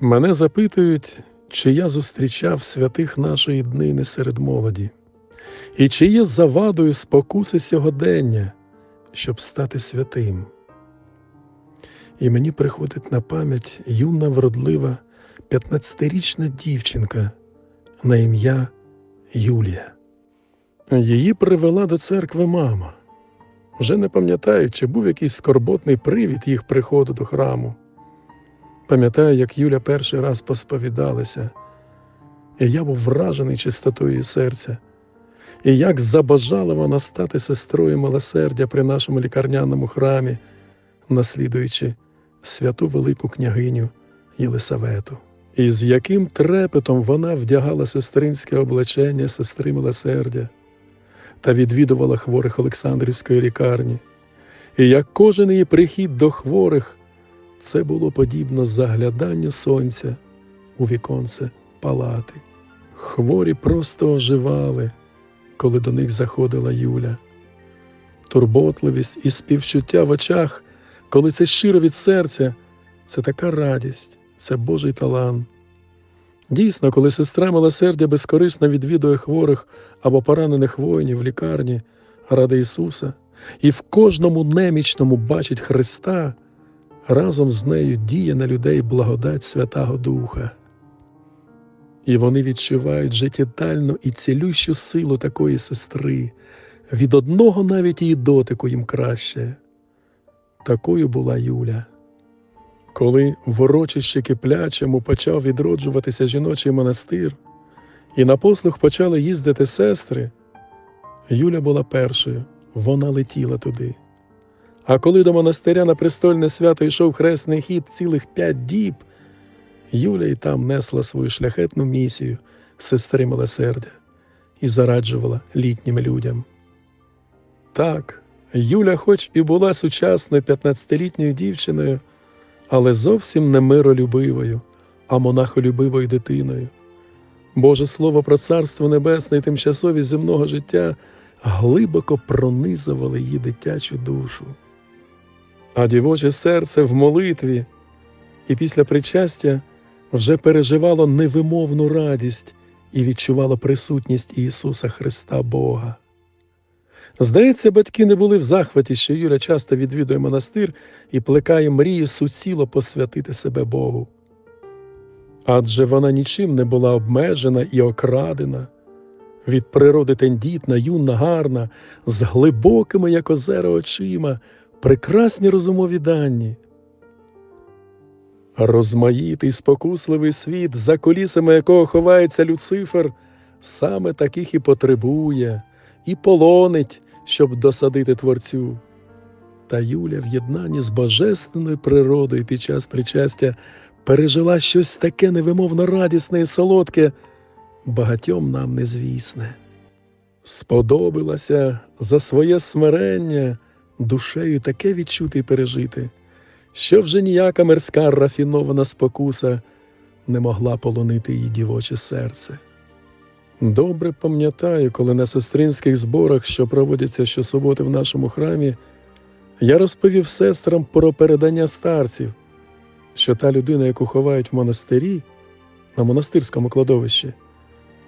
Мене запитують, чи я зустрічав святих нашої днини серед молоді, і чи є завадою спокуси сьогодення, щоб стати святим. І мені приходить на пам'ять юна вродлива 15-річна дівчинка на ім'я Юлія. Її привела до церкви мама. Вже не пам'ятаю, чи був якийсь скорботний привід їх приходу до храму. Пам'ятаю, як Юля перший раз посповідалася, і я був вражений чистотою серця, і як забажала вона стати сестрою милосердя при нашому лікарняному храмі, наслідуючи святу велику княгиню Єлисавету. І з яким трепетом вона вдягала сестринське облачення сестри милосердя та відвідувала хворих Олександрівської лікарні, і як кожен її прихід до хворих це було подібно загляданню сонця у віконце палати. Хворі просто оживали, коли до них заходила Юля. Турботливість і співчуття в очах, коли це щиро від серця, це така радість, це Божий талант. Дійсно, коли сестра милосердя безкорисно відвідує хворих або поранених воїнів в лікарні ради Ісуса, і в кожному немічному бачить Христа, разом з нею діє на людей благодать Святого Духа. І вони відчувають життєдальну і цілющу силу такої сестри, від одного навіть її дотику їм краще. Такою була Юля. Коли в урочищі киплячому почав відроджуватися жіночий монастир, і на послуг почали їздити сестри, Юля була першою, вона летіла туди. А коли до монастиря на престольне свято йшов хресний хід цілих п'ять діб, Юля і там несла свою шляхетну місію сестри милосердя і зараджувала літнім людям. Так, Юля, хоч і була сучасною 15-літньою дівчиною, але зовсім не миролюбивою, а монахолюбивою дитиною. Боже Слово про Царство Небесне і тимчасовість земного життя глибоко пронизували її дитячу душу. А дівоче серце в молитві і після причастя вже переживало невимовну радість і відчувало присутність Ісуса Христа Бога. Здається, батьки не були в захваті, що Юля часто відвідує монастир і плекає мрію суціло посвятити себе Богу. Адже вона нічим не була обмежена і окрадена, від природи тендітна, юна, гарна, з глибокими, як озера, очима, прекрасні розумові дані. Розмаїтий спокусливий світ, за колісами якого ховається Люцифер, саме таких і потребує, і полонить, щоб досадити Творцю. Та Юля в єднанні з божественною природою під час причастя пережила щось таке невимовно радісне і солодке, багатьом нам незвісне. Сподобалася за своє смирення душею таке відчути і пережити, що вже ніяка мирська рафінована спокуса не могла полонити її дівоче серце. Добре пам'ятаю, коли на сестринських зборах, що проводяться щосуботи в нашому храмі, я розповів сестрам про передання старців, що та людина, яку ховають в монастирі, на монастирському кладовищі,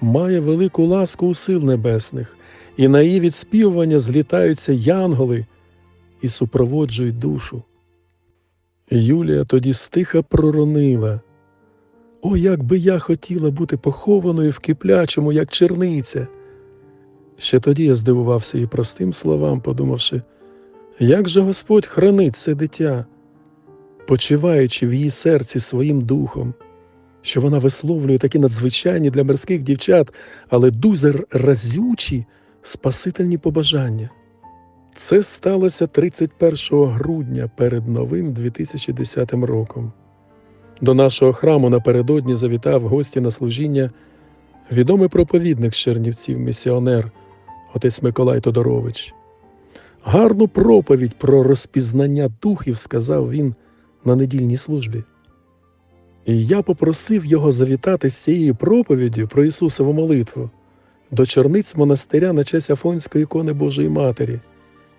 має велику ласку у сил небесних, і на її відспівування злітаються янголи і супроводжують душу. Юлія тоді стиха проронила. О, як би я хотіла бути похованою в киплячому, як черниця. Ще тоді я здивувався її простим словам, подумавши, як же Господь хранить це дитя, почиваючи в її серці своїм духом, що вона висловлює такі надзвичайні для мирських дівчат, але дуже разючі спасительні побажання. Це сталося 31 грудня перед новим 2010 роком. До нашого храму напередодні завітав гості на служіння відомий проповідник з Чернівців, місіонер, отець Миколай Тодорович. Гарну проповідь про розпізнання духів сказав він на недільній службі. І я попросив його завітати з цією проповіддю про Ісусову молитву до черниць монастиря на честь Афонської ікони Божої Матері,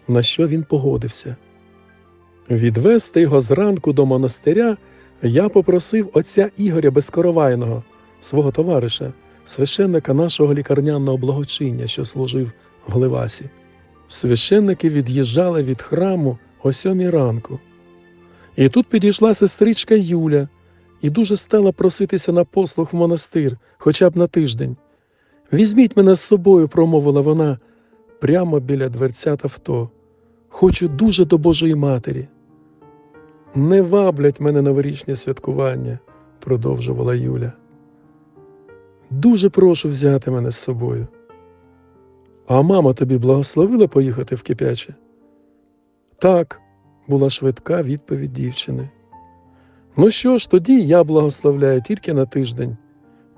на що він погодився. Відвести його зранку до монастиря Я попросив отця Ігоря Безкоровайного, свого товариша, священника нашого лікарняного благочиння, що служив в Гливасі. Священники від'їжджали від храму о сьомій ранку. І тут підійшла сестричка Юля і дуже стала проситися на послуг в монастир, хоча б на тиждень. Візьміть мене з собою, промовила вона прямо біля дверцят авто. Хочу дуже до Божої Матері. Не ваблять мене новорічні святкування, продовжувала Юля. Дуже прошу взяти мене з собою. А мама тобі благословила поїхати в Кип'яче? Так, була швидка відповідь дівчини. Ну що ж, тоді я благословляю тільки на тиждень.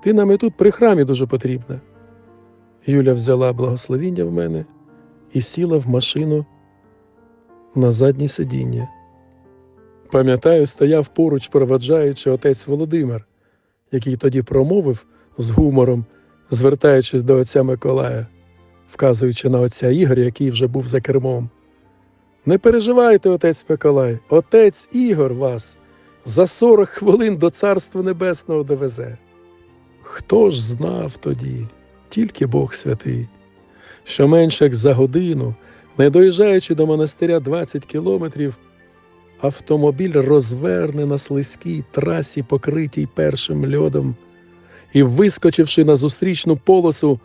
Ти нам і тут при храмі дуже потрібна. Юля взяла благословіння в мене і сіла в машину на заднє сидіння. Пам'ятаю, стояв поруч, проваджаючи отець Володимир, який тоді промовив з гумором, звертаючись до отця Миколая, вказуючи на отця Ігоря, який вже був за кермом. Не переживайте, отець Миколай, отець Ігор вас за сорок хвилин до Царства Небесного довезе. Хто ж знав тоді, тільки Бог святий, що менше як за годину, не доїжджаючи до монастиря 20 кілометрів, автомобіль розверне на слизькій трасі, покритій першим льодом, і, вискочивши на зустрічну полосу,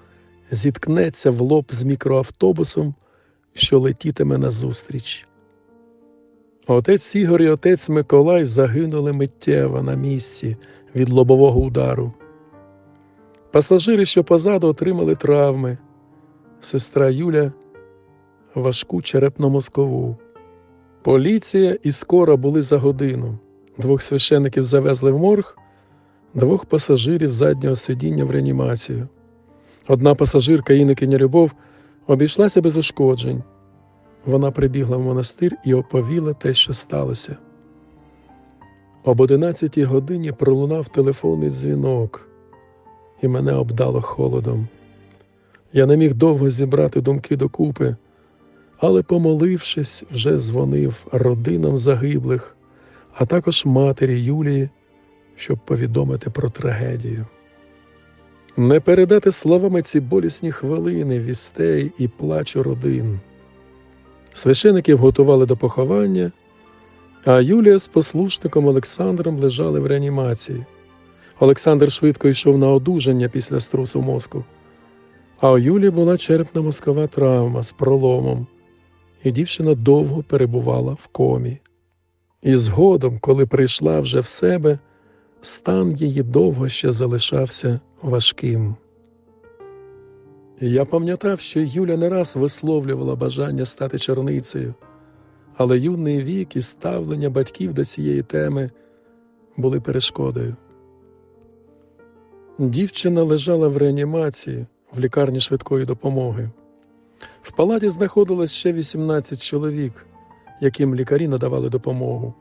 зіткнеться в лоб з мікроавтобусом, що летітиме назустріч. Отець Ігор і отець Миколай загинули миттєво на місці від лобового удару. Пасажири, що позаду, отримали травми, сестра Юля важку черепно-мозкову. Поліція і скора були за годину. Двох священиків завезли в морг, двох пасажирів заднього сидіння в реанімацію. Одна пасажирка Інокиня Любов обійшлася без ушкоджень. Вона прибігла в монастир і оповіла те, що сталося. Об одинадцятій годині пролунав телефонний дзвінок, і мене обдало холодом. Я не міг довго зібрати думки докупи, але, помолившись, вже дзвонив родинам загиблих, а також матері Юлії, щоб повідомити про трагедію. Не передати словами ці болісні хвилини вістей і плачу родин. Священиків готували до поховання, а Юлія з послушником Олександром лежали в реанімації. Олександр швидко йшов на одужання після струсу мозку, а у Юлії була черепно-мозкова травма з проломом, і дівчина довго перебувала в комі. І згодом, коли прийшла вже в себе, стан її довго ще залишався важким. Я пам'ятав, що Юля не раз висловлювала бажання стати черницею, але юний вік і ставлення батьків до цієї теми були перешкодою. Дівчина лежала в реанімації в лікарні швидкої допомоги. В палаті знаходилось ще 18 чоловік, яким лікарі надавали допомогу.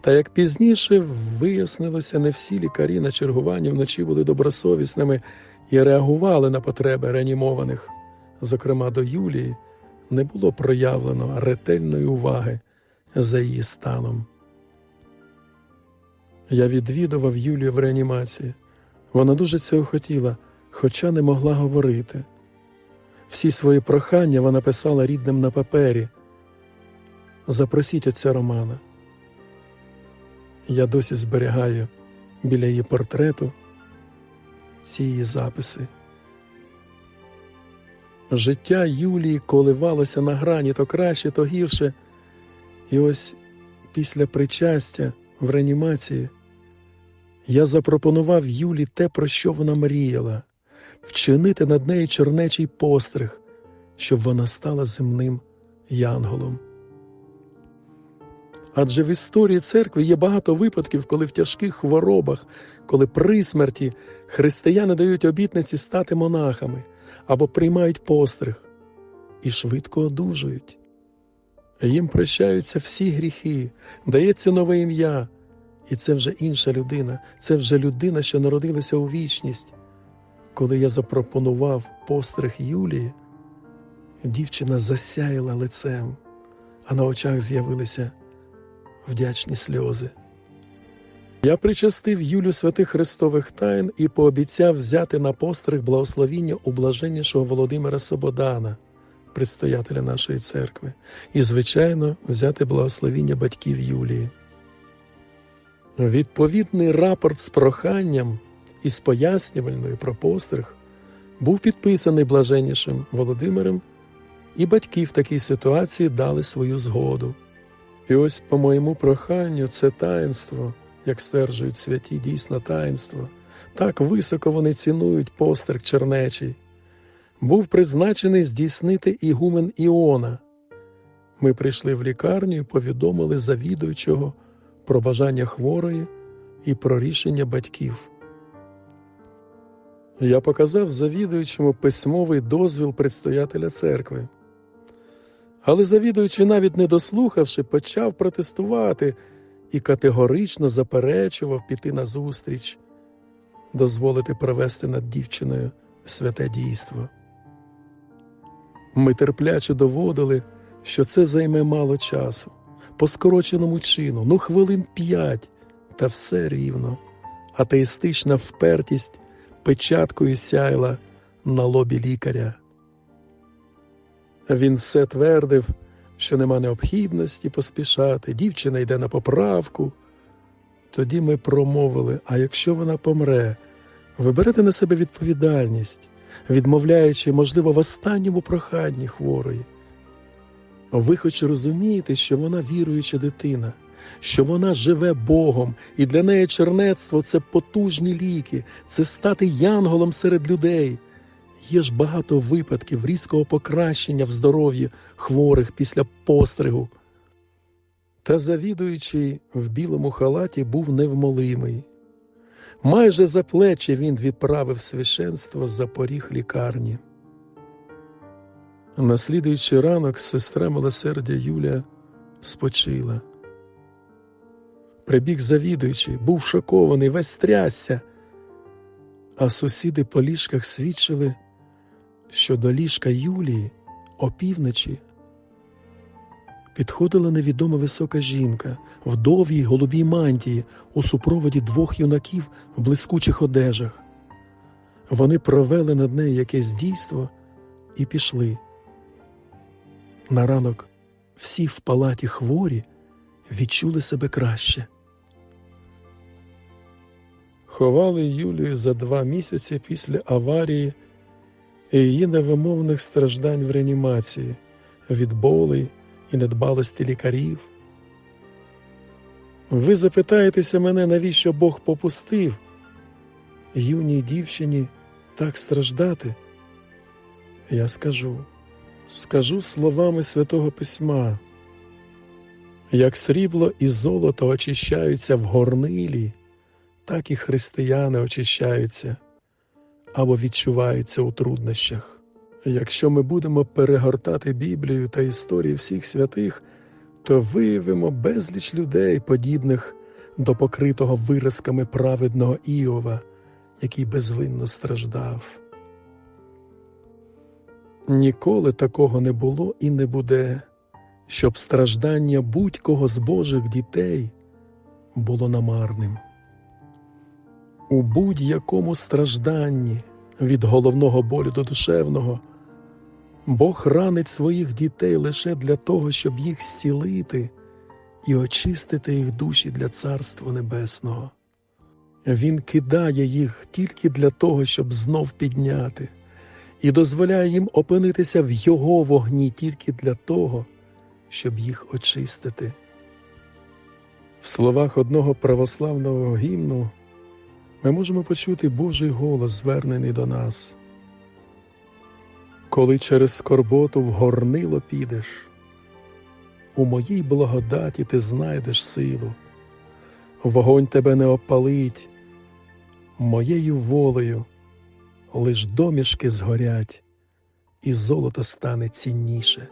Та як пізніше вияснилося, не всі лікарі на чергуванні вночі були добросовісними і реагували на потреби реанімованих. Зокрема, до Юлії не було проявлено ретельної уваги за її станом. Я відвідував Юлію в реанімації. Вона дуже цього хотіла, хоча не могла говорити. Всі свої прохання вона писала рідним на папері. Запросіть отця Романа. Я досі зберігаю біля її портрету ці її записи. Життя Юлії коливалося на грані то краще, то гірше, і ось після причастя в реанімації я запропонував Юлі те, про що вона мріяла, вчинити над нею чернечий постриг, щоб вона стала земним янголом. Адже в історії церкви є багато випадків, коли в тяжких хворобах, коли при смерті християни дають обітниці стати монахами або приймають постриг і швидко одужують. Їм прощаються всі гріхи, дається нове ім'я, і це вже інша людина, це вже людина, що народилася у вічність. Коли я запропонував постриг Юлії, дівчина засяяла лицем, а на очах з'явилися вдячні сльози. Я причастив Юлю святих Христових тайн і пообіцяв взяти на постриг благословіння у блаженнішого Володимира Сободана, предстоятеля нашої церкви, і, звичайно, взяти благословіння батьків Юлії. Відповідний рапорт з проханням і з пояснювальною про постриг був підписаний блаженнішим Володимиром, і батьки в такій ситуації дали свою згоду. І ось по моєму проханню це таїнство, як стверджують святі, дійсно таїнство, так високо вони цінують постриг чернечий, був призначений здійснити ігумен Іона. Ми прийшли в лікарню і повідомили завідуючого про бажання хворої і про рішення батьків. Я показав завідуючому письмовий дозвіл предстоятеля церкви. Але завідуючий, навіть не дослухавши, почав протестувати і категорично заперечував піти на зустріч, дозволити провести над дівчиною святе дійство. Ми терпляче доводили, що це займе мало часу, по скороченому чину, ну хвилин п'ять, та все рівно. Атеїстична впертість печаткою сяйла на лобі лікаря. Він все твердив, що нема необхідності поспішати, дівчина йде на поправку. Тоді ми промовили: а якщо вона помре, ви берете на себе відповідальність, відмовляючи, можливо, в останньому проханні хворої. Ви хоч розумієте, що вона віруюча дитина, що вона живе Богом, і для неї чернецтво це потужні ліки, це стати янголом серед людей. Є ж багато випадків різкого покращення в здоров'ї хворих після постригу. Та завідуючий в білому халаті був невмолимий. Майже за плечі він відправив священство за поріг лікарні. Наслідуючи ранок, сестра милосердя Юля спочила. Прибіг завідуючий, був шокований, весь трясся, а сусіди по ліжках свідчили, що до ліжка Юлії опівночі підходила невідома висока жінка в довгій голубій мантії у супроводі двох юнаків в блискучих одежах. Вони провели над нею якесь дійство і пішли. На ранок всі в палаті хворі відчули себе краще. Ховали Юлію за два місяці після аварії і її невимовних страждань в реанімації від болей і недбалості лікарів. Ви запитаєтеся мене, навіщо Бог попустив юній дівчині так страждати? Я скажу, скажу словами Святого Письма, як срібло і золото очищаються в горнилі, так і християни очищаються або відчуваються у труднощах. Якщо ми будемо перегортати Біблію та історії всіх святих, то виявимо безліч людей, подібних до покритого виразками праведного Іова, який безвинно страждав. Ніколи такого не було і не буде, щоб страждання будь-кого з Божих дітей було намарним. У будь-якому стражданні від головного болю до душевного Бог ранить своїх дітей лише для того, щоб їх зцілити і очистити їх душі для Царства Небесного. Він кидає їх тільки для того, щоб знов підняти, і дозволяє їм опинитися в Його вогні тільки для того, щоб їх очистити. В словах одного православного гімну ми можемо почути Божий голос, звернений до нас. Коли через скорботу в горнило підеш, у моїй благодаті ти знайдеш силу, вогонь тебе не опалить, моєю волею лиш домішки згорять, і золото стане цінніше.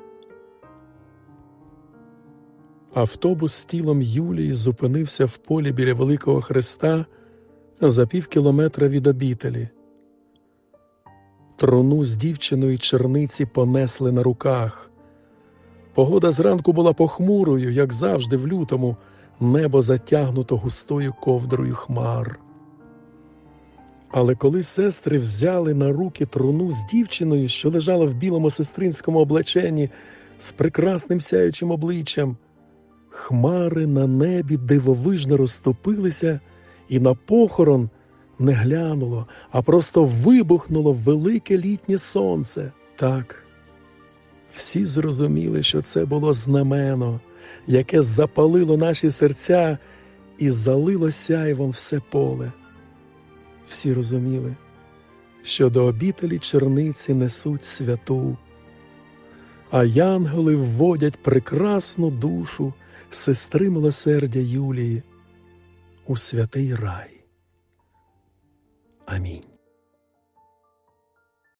Автобус з тілом Юлії зупинився в полі біля Великого Христа за пів кілометра від обітелі. Труну з дівчиною черниці понесли на руках. Погода зранку була похмурою, як завжди, в лютому, небо затягнуто густою ковдрою хмар. Але коли сестри взяли на руки труну з дівчиною, що лежала в білому сестринському облаченні з прекрасним сяючим обличчям, хмари на небі дивовижно розступилися, і на похорон не глянуло, а просто вибухнуло велике літнє сонце. Так, всі зрозуміли, що це було знамено, яке запалило наші серця і залило сяйвом все поле. Всі розуміли, що до обітелі черниці несуть святу, а янголи вводять прекрасну душу сестри милосердя Юлії у святий рай. Амінь.